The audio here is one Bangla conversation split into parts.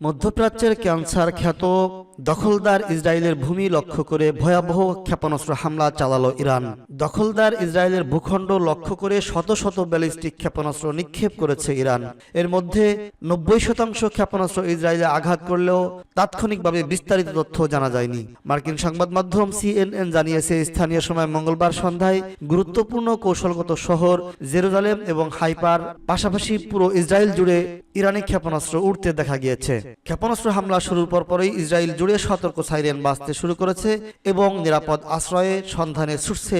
মধ্যপ্রাচ্যের ক্যান্সার খ্যাত দখলদার ইসরায়েলের ভূমি লক্ষ্য করে ভয়াবহ ক্ষেপণাস্ত্র হামলা চালালো ইরান। দখলদার ইসরায়েলের ভূখণ্ড লক্ষ্য করে শত শত ব্যালিস্টিক ক্ষেপণাস্ত্র নিক্ষেপ করেছে ইরান। এর মধ্যে নব্বই শতাংশ ক্ষেপণাস্ত্র ইসরায়েলে আঘাত করলেও তাৎক্ষণিকভাবে বিস্তারিত তথ্য জানা যায়নি। মার্কিন সংবাদ মাধ্যম সিএনএন জানিয়েছে, স্থানীয় সময় মঙ্গলবার সন্ধ্যায় গুরুত্বপূর্ণ কৌশলগত শহর জেরুজালেম এবং হাইপার, পাশাপাশি পুরো ইসরায়েল জুড়ে ইরানি ক্ষেপণাস্ত্র উঠতে দেখা গিয়েছে। ক্ষেপণাস্ত্র হামলা শুরুর পরপরই ইসরায়েল জুড়ে সতর্ক সাইরেন বাজতে শুরু করেছে এবং নিরাপদ আশ্রয়ে সন্ধানে ছুটছে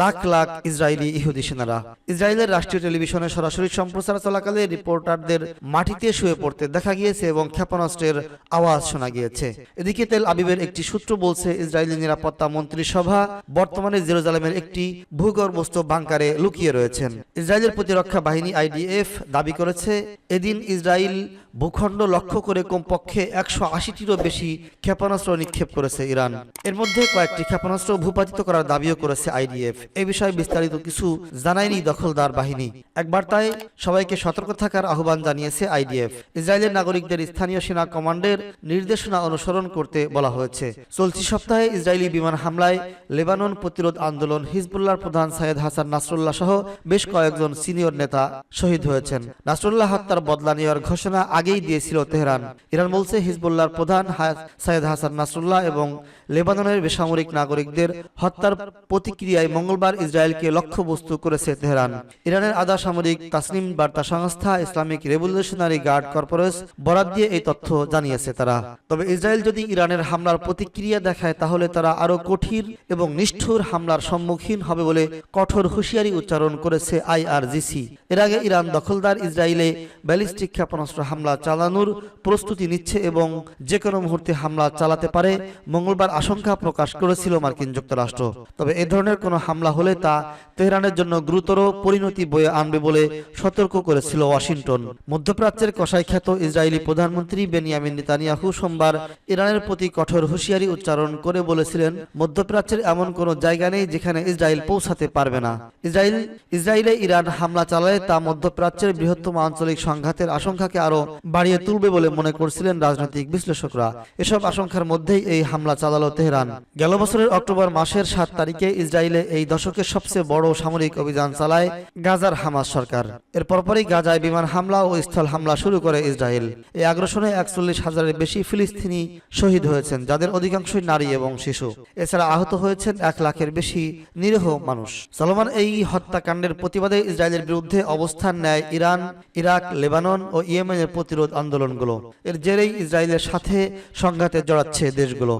লাখ লাখ ইসরায়েলি ইহুদি সেনারা। ইসরায়েলের রাষ্ট্রীয় টেলিভিশনে সরাসরি সম্প্রচার চলাকালে রিপোর্টারদের মাটিতে শুয়ে পড়তে দেখা গিয়েছে এবং ক্ষেপণাস্ত্রের আওয়াজ শোনা গিয়েছে। এদিকে তেল আবিবের একটি সূত্র বলছে, ইসরায়েলি নিরাপত্তা মন্ত্রিসভা বর্তমানে জেরুজালেমের একটি ভূগর্ভস্থ বাংকারে লুকিয়ে রয়েছেন। ইসরায়েলের প্রতিরক্ষা বাহিনী আইডিএফ দাবি করেছে, এদিন ইসরায়েল ভূখণ্ড লক্ষ্য করে কমপক্ষে একশো আশিটিরও বেশি ক্ষেপণাস্ত্র নিক্ষেপ করেছে ইরান। এর মধ্যে কয়েকটি ক্ষেপণাস্ত্র ভূপাতিত করার দাবিও করেছে আইডিএফ। এ বিষয়ে বিস্তারিত কিছু জানায়নি দখলদার বাহিনী। এক বার্তায় সবাইকে সতর্ক থাকার আহ্বান জানিয়েছে আইডিএফ। ইসরায়েলের নাগরিকদের স্থানীয় সেনা কমান্ডের নির্দেশনা অনুসরণ করতে বলা হয়েছে। চলতি সপ্তাহে ইসরায়েলি বিমান হামলায় লেবানন প্রতিরোধ আন্দোলন হিজবুল্লাহর প্রধান সাইয়েদ হাসান নাসরুল্লাহ সহ বেশ কয়েকজন সিনিয়র নেতা শহীদ হয়েছেন। নাসরুল্লাহ হত্যার বদলা নেওয়ার ঘোষণা আগেই দিয়েছিল তেহরান। ইরান বলছে হিজবুল্লাহর প্রধান হা- সাইয়েদ হাসান নাসরুল্লাহ এবং লেবাননের বেসামরিক নাগরিকদের হত্যার প্রতিক্রিয়ায় মঙ্গলবার ইসরায়েলকে লক্ষ্যবস্তু করেছে তেহরান। ইরানের আধা সামরিক তাসনিম বার্তা সংস্থা ইসলামিক রেভলিউশনারি গার্ড কর্পোরেস বরাদ দিয়ে এই তথ্য জানিয়েছে তারা। তবে ইসরায়েল যদি ইরানের হামলার প্রতিক্রিয়া দেখায়, তাহলে তারা আরও কঠিন এবং নিষ্ঠুর হামলার সম্মুখীন হবে বলে কঠোর হুঁশিয়ারি উচ্চারণ করেছে আইআরজিসি। এর আগে ইরান দখলদার ইসরায়েলে ব্যালিস্টিক ক্ষেপণাস্ত্র হামলা চালানোর প্রস্তুতি নিচ্ছে এবং যে কোনো মুহূর্তে হামলা চালাতে পারে, মঙ্গলবার আশঙ্কা প্রকাশ করেছিল মার্কিন যুক্তরাষ্ট্র। তবে এ ধরনের কোনো হামলা হলে তা তেহরানের জন্য গুরুতর পরিণতি বয়ে আনবে বলে সতর্ক করেছিল ওয়াশিংটন। মধ্যপ্রাচ্যের কষাই খ্যাত ইসরায়েলি প্রধানমন্ত্রী বেনিয়ামিন নেতানিয়াহু সোমবার ইরানের প্রতি কঠোর হুঁশিয়ারি উচ্চারণ করে বলেছিলেন, মধ্যপ্রাচ্যের এমন কোনো জায়গা নেই যেখানে ইসরায়েল পৌঁছাতে পারবে না। ইসরায়েল, ইসরায়েলে ইরান হামলা চালায় তা মধ্যপ্রাচ্যের বৃহত্তম আঞ্চলিক সংঘাতের আশঙ্কাকে আরও বাড়িয়ে তুলবে বলে মনে করছিলেন রাজনৈতিক বিশ্লেষকরা। এসব আশঙ্কার মধ্যেই এই হামলা চালালো তেহরান। গেল বছরের অক্টোবর মাসের সাত তারিখে ইসরায়েলে এই দশকের সবচেয়ে বড় সামরিক অভিযান চালায় গাজার হামাস সরকার। এর পরপরই গাজায় বিমান হামলা ও স্থল হামলা শুরু করে ইসরায়েল। এই আগ্রাসনে একচল্লিশ হাজারের বেশি ফিলিস্তিনি শহীদ হয়েছেন, যাদের অধিকাংশই নারী এবং শিশু। এছাড়া আহত হয়েছেন এক লাখের বেশি নিরীহ মানুষ। সলমান এই হত্যাকাণ্ডের প্রতিবাদে ইসরায়েলের বিরুদ্ধে অবস্থান নেয় ইরান, ইরাক, লেবানন ও ইয়েমেনের প্রতিরোধ আন্দোলনগুলো। এর জেরেই ইসরায়েলের সাথে সংঘাতে জড়াচ্ছে দেশগুলো।